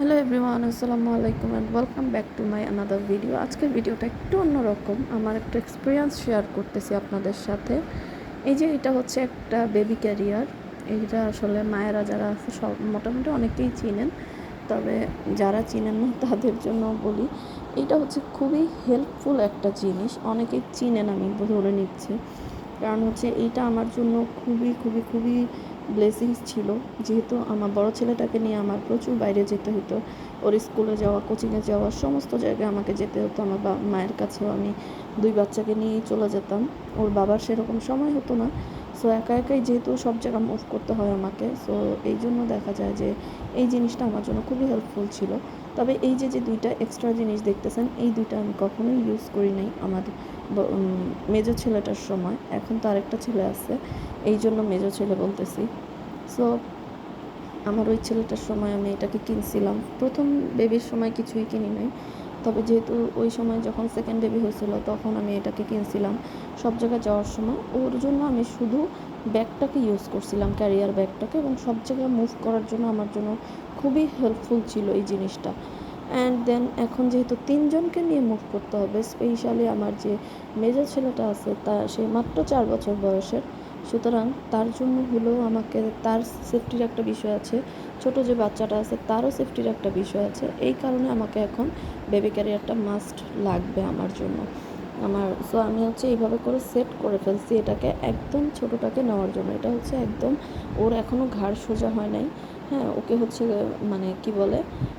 Hello everyone আসসালামু আলাইকুম and welcome back to my another video আজকের ভিডিওটা একটু অন্যরকম। আমার একটা এক্সপিরিয়েন্স শেয়ার করতেছি আপনাদের সাথে। এই যে এটা হচ্ছে একটা বেবি ক্যারিয়ার এইটা আসলে মায়েরা যারা আছে, সব মোটামুটি অনেকেই চিনেন। তবে যারা চিনেন না, তাদের জন্য বলি, এটা হচ্ছে খুবই হেল্পফুল একটা জিনিস। অনেকেই চিনেন, আমি ধরে নিচ্ছি। কারণ হচ্ছে এইটা আমার জন্য খুবই খুবই খুবই ব্লেসিংস ছিল। যেহেতু আমার বড় ছেলেটাকে নিয়ে আমার প্রচুর বাইরে যেতে হতো। ওর স্কুলে যাওয়া কোচিংয়ে যাওয়া, সমস্ত জায়গায় আমাকে যেতে হতো। আমার মায়ের কাছেও আমি দুই বাচ্চাকে নিয়েই চলে যেতাম। ওর বাবার সেরকম সময় হতো না। সো একা একাই যেহেতু সব জায়গা মুভ করতে হয় আমাকে সো এই জন্য দেখা যায় যে এই জিনিসটা আমার জন্য খুবই হেল্পফুল ছিল। তবে এই যে যে দুইটা এক্সট্রা জিনিস দেখতেছেন, এই দুইটা আমি কখনোই ইউজ করি নাই আমার মেজো ছেলেটার সময়। এখন তো আরেকটা ছেলে আছে, এই জন্য মেজো ছেলে বলতেছি। সো আমার ওই ছেলেটার সময় আমি এটাকে কিনছিলাম। প্রথম বেবির সময় কিছুই কিনি নাই। তবে যেহেতু ওই সময় যখন সেকেন্ড বেবি হয়েছিল, তখন আমি এটাকে কিনছিলাম। সব জায়গায় যাওয়ার সময় ওর জন্য আমি শুধু ব্যাগটাকে ইউজ করছিলাম ক্যারিয়ার ব্যাগটাকে এবং সব জায়গায় মুভ করার জন্য আমার জন্য খুবই হেল্পফুল ছিল এই জিনিসটা। অ্যান্ড দেন এখন যেহেতু তিনজনকে নিয়ে মুভ করতে হবে স্পেশালি আমার যে মেজর ছেলেটা আছে, তা সে মাত্র চার বছর বয়সের। সুতরাং তার জন্য হলো আমাকে তার সেফটির একটা বিষয় আছে। ছোট যে বাচ্চাটা আছে, তারও সেফটির একটা বিষয় আছে। এই কারণে আমাকে এখন বেবি ক্যারিয়ারটা মাস্ট লাগবে আমার জন্য। আমার সো আমি হচ্ছে এইভাবে করে সেট করে ফেলছি এটাকে একদম ছোটোটাকে নেওয়ার জন্য। এটা হচ্ছে একদম, ওর এখনও ঘাড় সোজা হয় নাই। হ্যাঁ ওকে হচ্ছে মানে কি বলে,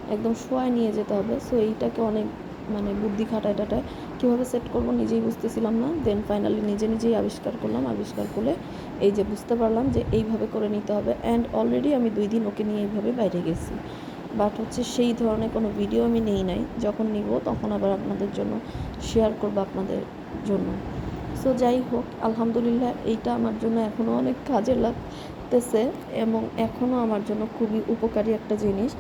একদম শোয়ায় নিয়ে যেতে হবে। সো এইটাকে অনেক মানে বুদ্ধি খাটায় টাটায় কীভাবে সেট করব নিজেই বুঝতেছিলাম না। দেন ফাইনালি নিজে নিজেই আবিষ্কার করলাম। আবিষ্কার করলে এই যে বুঝতে পারলাম যে এইভাবে করে নিতে হবে। অ্যান্ড অলরেডি আমি দুই দিন ওকে নিয়ে এইভাবে বাইরে গেছি। বাট হচ্ছে সেই ধরনের কোনো ভিডিও আমি নেই নাই। যখন নিব তখন আবার আপনাদের জন্য শেয়ার করব আপনাদের জন্য। সো যাই হোক, আলহামদুলিল্লাহ এইটা আমার জন্য এখনও অনেক কাজে লাগতেছে এবং এখনও আমার জন্য খুবই উপকারী একটা জিনিস।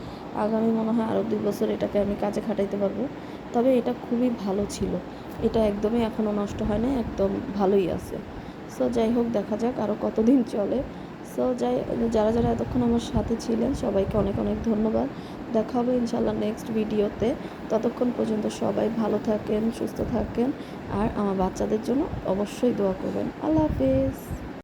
আগামী মনে হয় আরও দুই বছর এটাকে আমি কাজে খাটাইতে পারব। তবে এটা খুবই ভালো ছিল। এটা একদমই এখনও নষ্ট হয় না একদম ভালোই আছে। সো যাই হোক, দেখা যাক আরও কতদিন চলে। সো যাই, যারা যারা এতক্ষণ আমার সাথে ছিলেন, সবাইকে অনেক অনেক ধন্যবাদ। দেখা হবে ইনশাল্লাহ নেক্সট ভিডিওতে ততক্ষণ পর্যন্ত সবাই ভালো থাকেন, সুস্থ থাকেন, আর আমার বাচ্চাদের জন্য অবশ্যই দোয়া করবেন। আল্লাহ হাফেজ।